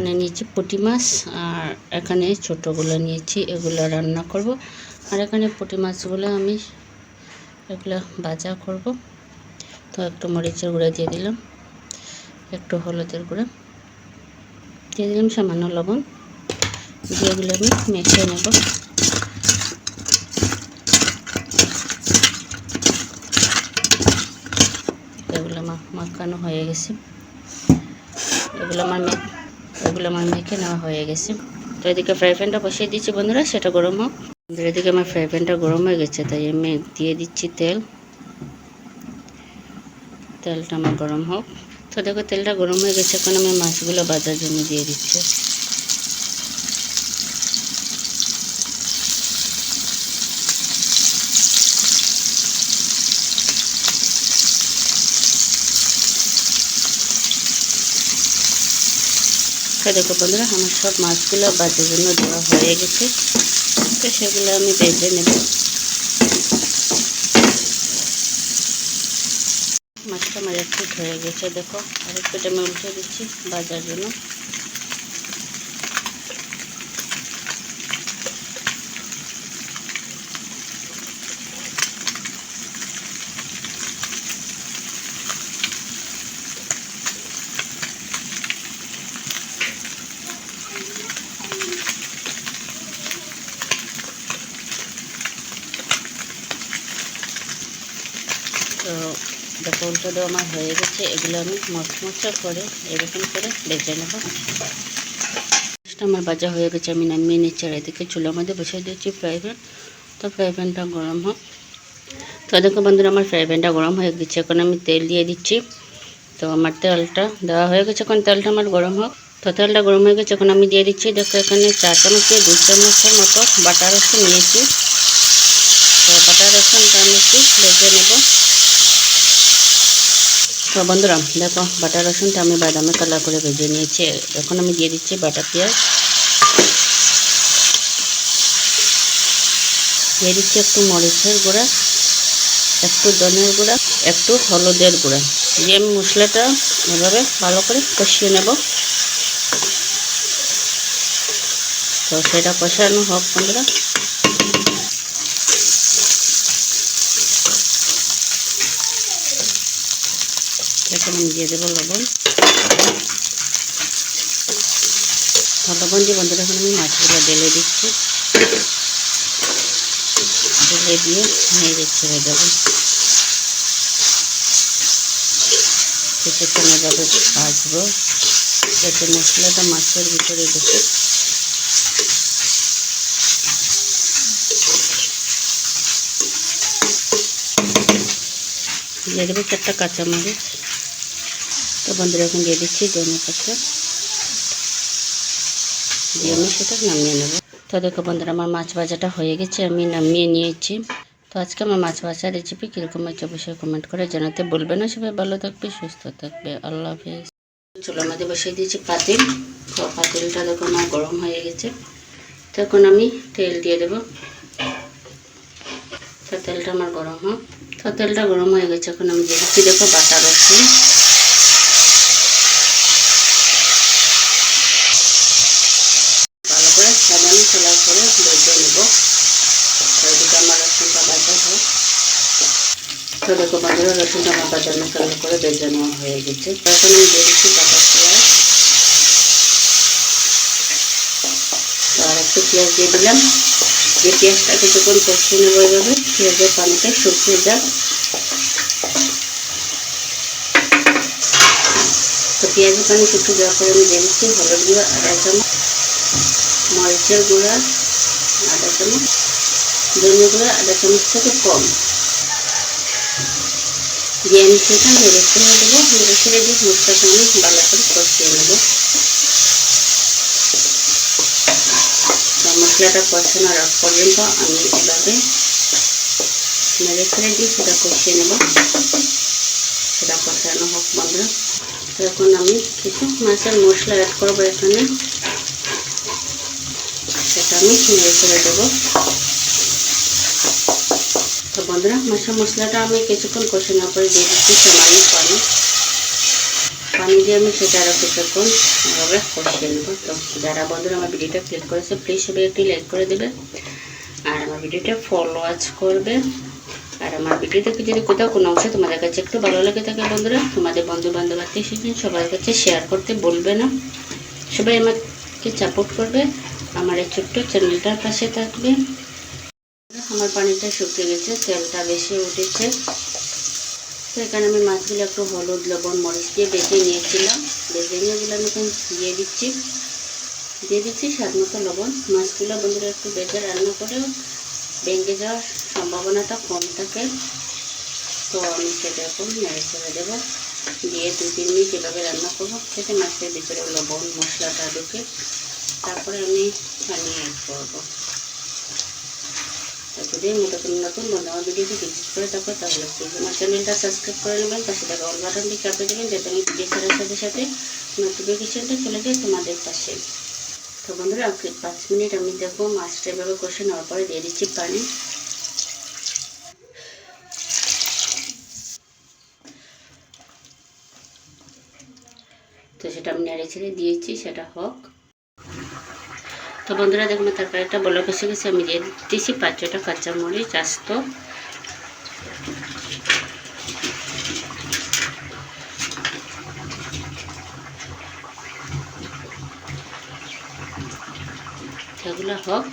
এখানে নিয়েছি পুঁটি মাছ আর এখানে ছোটোগুলো নিয়েছি, এগুলো রান্না করব। আর এখানে পুঁটি মাছগুলো আমি এগুলো ভাজা করব। তো একটু মরিচের গুঁড়া দিয়ে দিলাম, একটু হলুদের গুঁড়া দিয়ে দিলাম, সামান্য লবণ দিয়ে এগুলো আমি মেখে নেব। এগুলো মাখানো হয়ে গেছে। এগুলো আমার এগুলো আমার মেখে নেওয়া হয়ে গেছে। তো এদিকে ফ্রাই প্যানটা বসিয়ে দিচ্ছি বন্ধুরা, সেটা গরম হোক। এদিকে আমার ফ্রাই প্যানটা গরম হয়ে গেছে, তাই আমি দিয়ে দিচ্ছি তেল। তেলটা আমার গরম হোক। তো দেখো, তেলটা গরম হয়ে গেছে, এখন আমি মাছগুলো বাজার জন্য দিয়ে দিচ্ছি। তো দেখো বন্ধুরা, আমার সব মাছগুলো বাজার জন্য দেওয়া হয়ে গেছে। তো সেগুলো আমি বেঁধে নেব। মাছটা আমার একটু হয়ে গেছে, দেখো। আরেকটু আমি উল্টে দিচ্ছি বাজার জন্য। তো দেখো উল্টো দেওয়া আমার হয়ে গেছে, এগুলো আমি মচমচা করে এরকম করে বেজে নেব। আমার ভাজা হয়ে গেছে, আমি নামিয়ে নিচ্ছি। আর এদিকে চুলার মধ্যে বসিয়ে দিয়েছি ফ্রাই প্যান তো ফ্রাই প্যানটা গরম হোক। তো দেখো বন্ধুরা, আমার ফ্রাই প্যানটা গরম হয়ে গেছে। এখন আমি তেল দিয়ে দিচ্ছি। তো আমার তেলটা দেওয়া হয়ে গেছে। এখন তেলটা আমার গরম হোক। তো তেলটা গরম হয়ে গেছে, এখন আমি দিয়ে দিচ্ছি। দেখো এখানে চার চামচ দিয়ে দুই চামচের মতো বাটা রসুন নিয়েছি। তো বাটা রসুনটা আমি একটু ভেজে নেব। তো বন্ধুরা, দেখো বাটা রসুনটা আমি বাদামি কালার করে ভেজে নিয়েছি। এখন আমি দিয়ে দিচ্ছি বাটা পেঁয়াজ। দিয়ে দিচ্ছি একটু মরিচের গুঁড়া, একটু ধনের গুঁড়া, একটু হলুদের গুঁড়া। দিয়ে আমি মশলাটা এভাবে ভালো করে কষিয়ে নেব। তো সেটা কষানো হোক বন্ধুরা। এখন আমি দিয়ে দেবো লবণ। লবণ দিয়ে বন্ধুরা এখন আমি মাছগুলো ঢেলে দিচ্ছি। ঢেলে দিয়ে নেড়ে ছেড়ে দেবো কিছুক্ষণ এভাবে ভাজবো। যাতে মশলাটা মাছের ভিতরে ঢুকে। দিয়ে দেবো চারটা কাঁচামরিচ। তো বন্ধুরা এখন দিয়ে দিচ্ছি ধনে পাতা দিয়ে আমি সেটা নামিয়ে নেব। তো দেখো বন্ধুরা, আমার মাছ ভাজাটা হয়ে গেছে, আমি নামিয়ে নিয়েছি। তো আজকে আমার মাছ ভাজা রেসিপি কীরকম হচ্ছে অবশ্যই কমেন্ট করে জানাতে বলবে না। সবাই ভালো থাকবে, সুস্থ থাকবে। আল্লাহ হাফিজ। চুলোর মধ্যে বসিয়ে দিয়েছি পাতিল। তো পাতিলটা দেখো আমার গরম হয়ে গেছে। তখন আমি তেল দিয়ে দেবো। তো তেলটা আমার গরম হোক। তো তেলটা গরম হয়ে গেছে, এখন আমি দিয়ে দিচ্ছি দেখো বাটা রসুন ভালো করে সাবান খোলা করে ভেজে নেব ওইদিকে আমার রসুনটা বাজা হোক তো দেখো বন্ধুরা রসুনটা আমার বাজানো কালো করে ভেজে নেওয়া হয়ে গেছে। এখন আমি দিয়ে দিচ্ছি পেঁয়াজ। আর একটু পেঁয়াজ দিয়ে দিলাম। যে পেঁয়াজটা কিছুক্ষণ কষিয়ে নেব এইভাবে পেঁয়াজের পানিটা শুকিয়ে যাক। তো পেঁয়াজের পানি শুকিয়ে যাওয়ার পরে আমি দিয়ে দিচ্ছি হলুদ গুঁড়ো আধা চামচ মরিচের গুঁড়া আধা চামচ ধনে গুঁড়া আধা চামচ থেকে কম। দিয়ে আমি সেটা নেড়ে ছেড়ে দেবো। নেড়ে ছেড়ে দিয়ে মশলাটা আমি ভালো করে কষিয়ে নেব। মশলাটা কষানোর আগ পর্যন্ত আমি এভাবে নেড়ে ছেড়ে দিয়ে সেটা কষিয়ে নেব। সেটা কষানো হোক বন্ধুরা। এখন আমি কিছু মাছের মশলা অ্যাড করব এখানে। সেটা আমি নেড়ে ছেড়ে দেবো। বন্ধুরা মাছের মশলাটা আমি কিছুক্ষণ কষানোর পরে দিয়ে দিচ্ছি সামান্য পানি। পানি দিয়ে আমি সেটা আরও কিছুক্ষণ ভালোভাবে কষিয়ে নেব। তো যারা বন্ধুরা আমার ভিডিওটা ক্লিক করেছে প্লিজ সবাই একটি লাইক করে দেবে। আর আমার ভিডিওটা ফলো ওয়াচ করবে। আর আমার ভিডিও থেকে যদি কোথাও কোনো অংশ তোমাদের কাছে একটু ভালো লেগে থাকে বন্ধুরা, তোমাদের বন্ধু বান্ধব আত্মীয় স্বজন সবার কাছে শেয়ার করতে বলবে না। সবাই আমাকে সাপোর্ট করবে। আমার এই ছোট্ট চ্যানেলটার পাশে থাকবে। আমার পানিটা শুকিয়ে গেছে, তেলটা বেশি উঠেছে। তো এখানে আমি মাছগুলো একটু হলুদ, লবণ, মরিচ দিয়ে বেজে নিয়েছিলাম। বেজে নিয়ে এগুলো আমি এখন দিয়ে দিচ্ছি। দিয়ে দিচ্ছি স্বাদ মতো লবণ। মাছগুলো বন্ধুরা একটু বেজে রান্না করেও ভেঙে যাওয়ার সম্ভাবনাটা কম থাকে। তো আমি সেটা এখন নেড়ে ছেড়ে দেবো। দিয়ে দু তিন মিনিট এভাবে রান্না করব, যাতে মাছের ভিতরে লবণ, মশলাটা ঢুকে। তারপরে আমি পানি অ্যাড করব। যদি নতুন নতুন বন্ধু ভিডিওটি ভিজিট করে থাকো তাহলে আমার চ্যানেলটা সাবস্ক্রাইব করে নেবেন, পাশে থাকা অল বাটনটি চাপে দেবেন, যাতে আমি ভিডিও সাথে সাথে নোটিফিকেশনটা চলে যায় তোমাদের পাশে। তো বন্ধুরা পাঁচ মিনিট আমি দেখব মাছটা এভাবে কষে নেওয়ার পরে দিয়ে দিচ্ছি পানি। তো সেটা আমি নেড়ে ছেড়ে দিয়েছি, সেটা হোক। তো বন্ধুরা দেখুন তরকারিটা বলে কষে গেছে, আমি দিয়ে দিচ্ছি, পাঁচ ছটা কাঁচামরিচ, আস্ত। এগুলো হোক।